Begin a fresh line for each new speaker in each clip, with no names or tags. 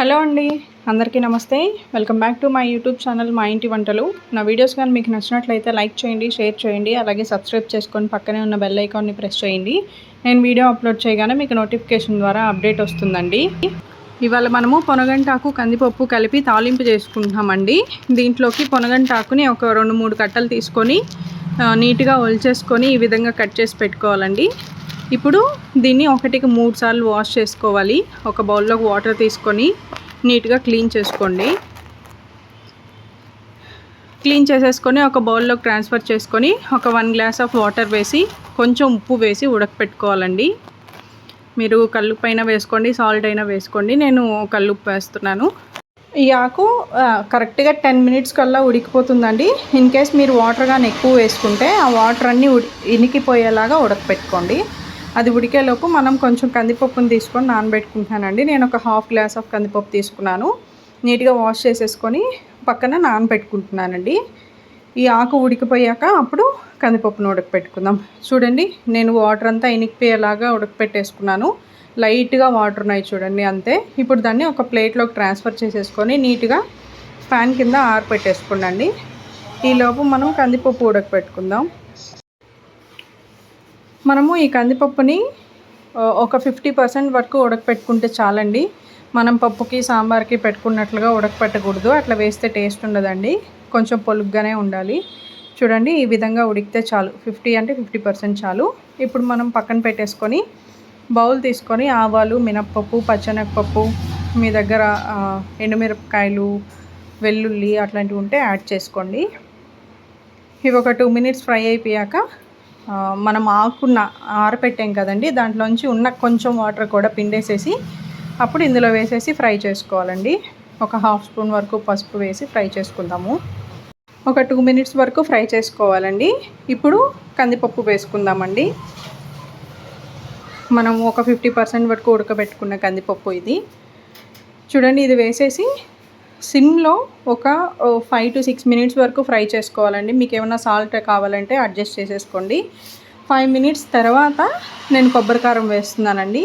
Hello అండి అందరికీ నమస్తే. Welcome back to my YouTube channel మా ఇంటి వంటలు. నా వీడియోస్ కానీ మీకు నచ్చినట్లయితే లైక్ చేయండి షేర్ చేయండి అలాగే సబ్స్క్రైబ్ చేసుకొని పక్కనే ఉన్న బెల్ ఐకాన్ని ప్రెస్ చేయండి. నేను వీడియో అప్లోడ్ చేయగానే మీకు నోటిఫికేషన్ ద్వారా అప్డేట్ వస్తుందండి. ఇవాళ మనము పొనగంటాకు కందిపప్పు కలిపి తాలింపు చేసుకుంటున్నామండి. దీంట్లోకి పొనగంటాకుని ఒక రెండు మూడు కట్టలు తీసుకొని నీట్గా ఒలిచేసుకొని ఈ విధంగా కట్ చేసి పెట్టుకోవాలండి. ఇప్పుడు దీన్ని ఒకటికి మూడు సార్లు వాష్ చేసుకోవాలి. ఒక బౌల్లోకి వాటర్ తీసుకొని నీట్గా క్లీన్ చేసుకోండి. క్లీన్ చేసేసుకొని ఒక బౌల్లోకి ట్రాన్స్ఫర్ చేసుకొని ఒక వన్ గ్లాస్ ఆఫ్ వాటర్ వేసి కొంచెం ఉప్పు వేసి ఉడకపెట్టుకోవాలండి. మీరు కల్లుప్పు అయినా వేసుకోండి సాల్ట్ అయినా వేసుకోండి. నేను కల్లుప్పు వేస్తున్నాను. ఈ ఆకు కరెక్ట్గా టెన్ మినిట్స్ కల్లా ఉడికిపోతుందండి. ఇన్ కేస్ మీరు వాటర్ కానీ ఎక్కువ వేసుకుంటే ఆ వాటర్ అన్నీ ఉడి ఇనికిపోయేలాగా ఉడకపెట్టుకోండి. అది ఉడికేలోపు మనం కొంచెం కందిపప్పుని తీసుకొని నానబెట్టుకుంటున్నానండి. నేను ఒక హాఫ్ గ్లాస్ ఆఫ్ కందిపప్పు తీసుకున్నాను. నీట్గా వాష్ చేసేసుకొని పక్కన నానబెట్టుకుంటున్నానండి. ఈ ఆకు ఉడికిపోయాక అప్పుడు కందిపప్పును ఉడకపెట్టుకుందాం. చూడండి నేను వాటర్ అంతా ఇనికిపోయేలాగా ఉడకపెట్టేసుకున్నాను. లైట్గా వాటర్ ఉన్నాయి చూడండి అంతే. ఇప్పుడు దాన్ని ఒక ప్లేట్లోకి ట్రాన్స్ఫర్ చేసేసుకొని నీట్గా ఫ్యాన్ కింద ఆరపెట్టేసుకోండి ఈలోపు మనం కందిపప్పు ఉడకపెట్టుకుందాం. మనము ఈ కందిపప్పుని ఒక ఫిఫ్టీ పర్సెంట్ వరకు ఉడకపెట్టుకుంటే చాలండి. మనం పప్పుకి సాంబార్కి పెట్టుకున్నట్లుగా ఉడకపెట్టకూడదు. అట్లా వేస్తే టేస్ట్ ఉండదండి. కొంచెం పొలుగ్గానే ఉండాలి. చూడండి ఈ విధంగా ఉడికితే చాలు. ఫిఫ్టీ అంటే ఫిఫ్టీ పర్సెంట్ చాలు. ఇప్పుడు మనం పక్కన పెట్టేసుకొని బౌల్ తీసుకొని ఆవాలు మినప్పప్పు పచ్చనగపప్పు మీ దగ్గర ఎండుమిరపకాయలు వెల్లుల్లి అట్లాంటివి ఉంటే యాడ్ చేసుకోండి. ఇవి ఒక టూ మినిట్స్ ఫ్రై అయిపోయాక మనం ఆకున్న ఆరపెట్టాం కదండి దాంట్లోంచి ఉన్న కొంచెం వాటర్ కూడా పిండేసేసి అప్పుడు ఇందులో వేసేసి ఫ్రై చేసుకోవాలండి. ఒక హాఫ్ స్పూన్ వరకు పసుపు వేసి ఫ్రై చేసుకుందాము. ఒక టూ మినిట్స్ వరకు ఫ్రై చేసుకోవాలండి. ఇప్పుడు కందిపప్పు వేసుకుందామండి. మనం ఒక ఫిఫ్టీ పర్సెంట్ వరకు ఉడకబెట్టుకున్న కందిపప్పు ఇది. చూడండి ఇది వేసేసి సిమ్లో ఒక ఫైవ్ టు సిక్స్ మినిట్స్ వరకు ఫ్రై చేసుకోవాలండి. మీకు ఏమైనా సాల్ట్ కావాలంటే అడ్జస్ట్ చేసేసుకోండి. ఫైవ్ మినిట్స్ తర్వాత నేను కొబ్బరి కారం వేస్తున్నానండి.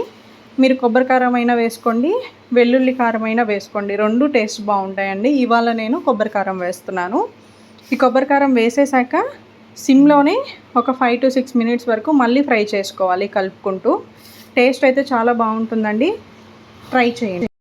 మీరు కొబ్బరి కారం అయినా వేసుకోండి వెల్లుల్లి కారం అయినా వేసుకోండి. రెండు టేస్ట్ బాగుంటాయండి. ఇవాళ నేను కొబ్బరి కారం వేస్తున్నాను. ఈ కొబ్బరి కారం వేసేసాక సిమ్లోనే ఒక ఫైవ్ టు సిక్స్ మినిట్స్ వరకు మళ్ళీ ఫ్రై చేసుకోవాలి కలుపుకుంటూ. టేస్ట్ అయితే చాలా బాగుంటుందండి. ట్రై చేయండి.